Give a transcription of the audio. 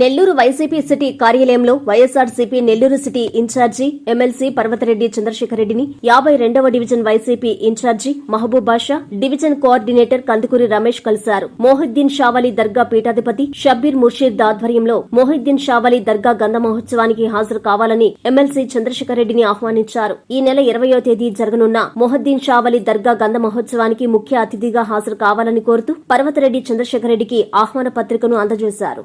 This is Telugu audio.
నెల్లూరు వైసీపీ సిటీ కార్యాలయంలో YSRCP Nellore city incharge MLC Parvathareddy Chandrasekhar రెడ్డిని యాభై రెండవ division YCP incharge Mahaboob Basha division coordinator Kandukuri Ramesh కలిశారు. మోహిద్దీన్ షావలి దర్గా పీఠాధిపతి షబ్బీర్ ముర్షీద్ ఆధ్వర్యంలో మోహిద్దీన్ షావలి దర్గా గంధ మహోత్సవానికి హాజరు కావాలని ఎమ్మెల్సీ చంద్రశేఖర్ రెడ్డిని ఆహ్వానించారు. ఈ నెల ఇరవయో తేదీ జరగనున్న మొహద్దీన్ షావలి దర్గా గంధ మహోత్సవానికి ముఖ్య అతిథిగా హాజరు కావాలని కోరుతూ పర్వతరెడ్డి చంద్రశేఖర్ రెడ్డికి ఆహ్వాన పత్రికను అందజేశారు.